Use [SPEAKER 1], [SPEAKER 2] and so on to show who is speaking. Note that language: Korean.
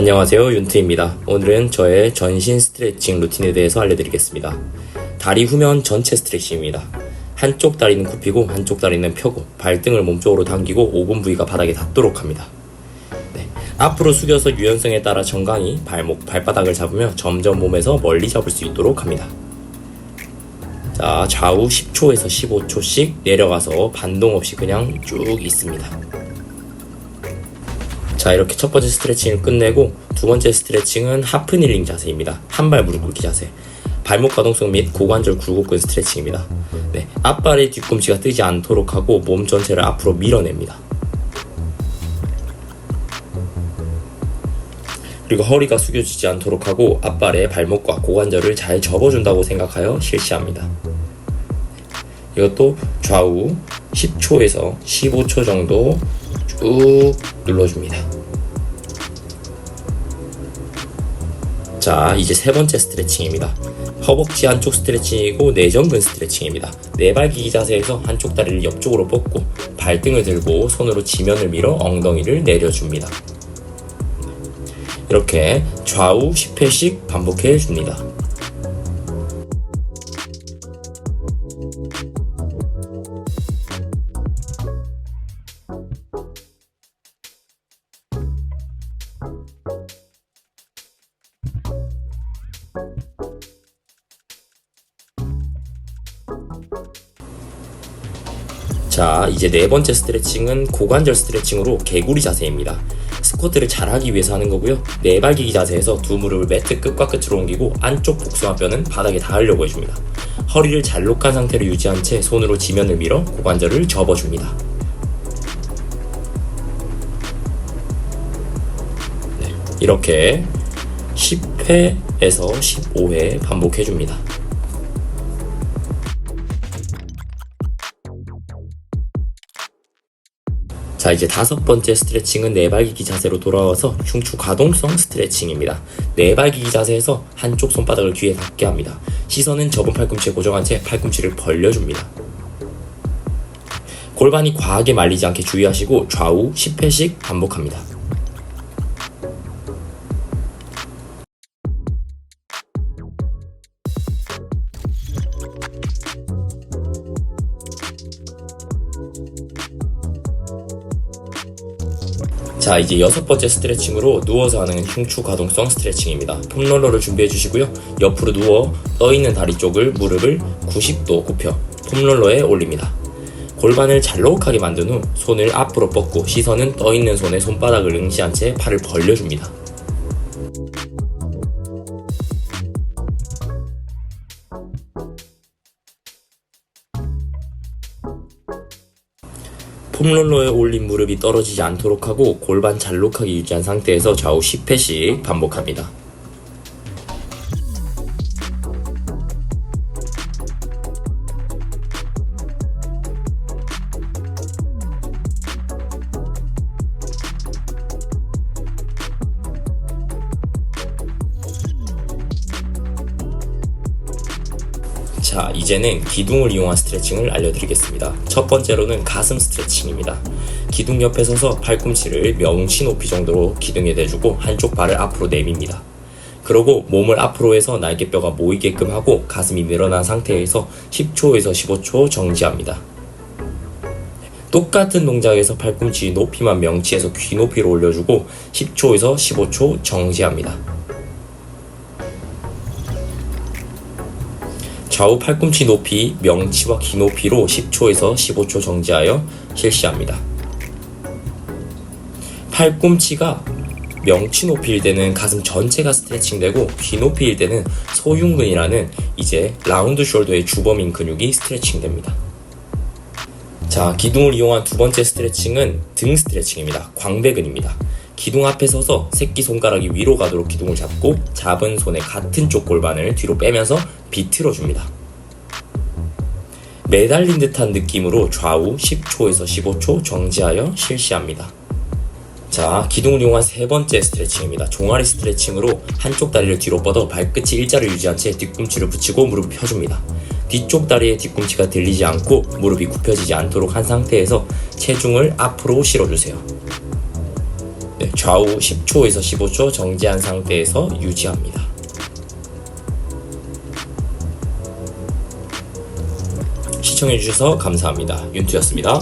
[SPEAKER 1] 안녕하세요 윤트입니다. 오늘은 저의 전신 스트레칭 루틴에 대해서 알려드리겠습니다. 다리 후면 전체 스트레칭입니다. 한쪽 다리는 굽히고 한쪽 다리는 펴고 발등을 몸쪽으로 당기고 5분 부위가 바닥에 닿도록 합니다. 네, 앞으로 숙여서 유연성에 따라 정강이 발목, 발바닥을 잡으며 점점 몸에서 멀리 잡을 수 있도록 합니다. 자, 좌우 10초에서 15초씩 내려가서 반동 없이 그냥 쭉 있습니다. 자 이렇게 첫 번째 스트레칭을 끝내고 두 번째 스트레칭은 하프닐링 자세입니다. 한 발 무릎 꿇기 자세. 발목 가동성 및 고관절 굴곡근 스트레칭입니다. 네, 앞발의 뒤꿈치가 뜨지 않도록 하고 몸 전체를 앞으로 밀어냅니다. 그리고 허리가 숙여지지 않도록 하고 앞발의 발목과 고관절을 잘 접어준다고 생각하여 실시합니다. 이것도 좌우 10초에서 15초 정도 쭉 눌러줍니다. 자, 이제 세 번째 스트레칭입니다. 허벅지 한쪽 스트레칭이고 내전근 스트레칭입니다. 네발기기 자세에서 한쪽 다리를 옆쪽으로 뻗고 발등을 들고 손으로 지면을 밀어 엉덩이를 내려줍니다. 이렇게 좌우 10회씩 반복해 줍니다. 자, 이제 네 번째 스트레칭은 고관절 스트레칭으로 개구리 자세입니다. 스쿼트를 잘하기 위해서 하는 거고요. 네발기기 자세에서 두 무릎을 매트 끝과 끝으로 옮기고 안쪽 복숭아뼈는 바닥에 닿으려고 해줍니다. 허리를 잘록한 상태로 유지한 채 손으로 지면을 밀어 고관절을 접어줍니다. 이렇게 10회에서 15회 반복해 줍니다. 자 이제 다섯 번째 스트레칭은 네발기기 자세로 돌아와서 흉추 가동성 스트레칭입니다. 네발기기 자세에서 한쪽 손바닥을 귀에 닿게 합니다. 시선은 접은 팔꿈치에 고정한 채 팔꿈치를 벌려줍니다. 골반이 과하게 말리지 않게 주의하시고 좌우 10회씩 반복합니다. 자 이제 여섯 번째 스트레칭으로 누워서 하는 흉추 가동성 스트레칭입니다. 폼롤러를 준비해 주시고요. 옆으로 누워 떠 있는 다리 쪽을 무릎을 90도 굽혀 폼롤러에 올립니다. 골반을 잘록하게 만든 후 손을 앞으로 뻗고 시선은 떠 있는 손에 손바닥을 응시한 채 팔을 벌려줍니다. 폼롤러에 올린 무릎이 떨어지지 않도록 하고 골반 잘록하게 유지한 상태에서 좌우 10회씩 반복합니다. 자, 이제는 기둥을 이용한 스트레칭을 알려드리겠습니다. 첫 번째로는 가슴 스트레칭입니다. 기둥 옆에 서서 팔꿈치를 명치 높이 정도로 기둥에 대주고 한쪽 발을 앞으로 내밉니다. 그러고 몸을 앞으로 해서 날개뼈가 모이게끔 하고 가슴이 늘어난 상태에서 10초에서 15초 정지합니다. 똑같은 동작에서 팔꿈치 높이만 명치에서 귀 높이로 올려주고 10초에서 15초 정지합니다. 좌우 팔꿈치 높이, 명치와 귀 높이로 10초에서 15초 정지하여 실시합니다. 팔꿈치가 명치 높이일 때는 가슴 전체가 스트레칭되고 귀 높이일 때는 소흉근이라는 이제 라운드 숄더의 주범인 근육이 스트레칭됩니다. 자, 기둥을 이용한 두 번째 스트레칭은 등 스트레칭입니다. 광배근입니다. 기둥 앞에 서서 새끼 손가락이 위로 가도록 기둥을 잡고 잡은 손의 같은 쪽 골반을 뒤로 빼면서 비틀어 줍니다. 매달린 듯한 느낌으로 좌우 10초에서 15초 정지하여 실시합니다. 자, 기둥을 이용한 세 번째 스트레칭입니다. 종아리 스트레칭으로 한쪽 다리를 뒤로 뻗어 발끝이 일자를 유지한 채 뒤꿈치를 붙이고 무릎을 펴줍니다. 뒤쪽 다리의 뒤꿈치가 들리지 않고 무릎이 굽혀지지 않도록 한 상태에서 체중을 앞으로 실어주세요. 네, 좌우 10초에서 15초 정지한 상태에서 유지합니다. 시청해주셔서 감사합니다. 윤투였습니다.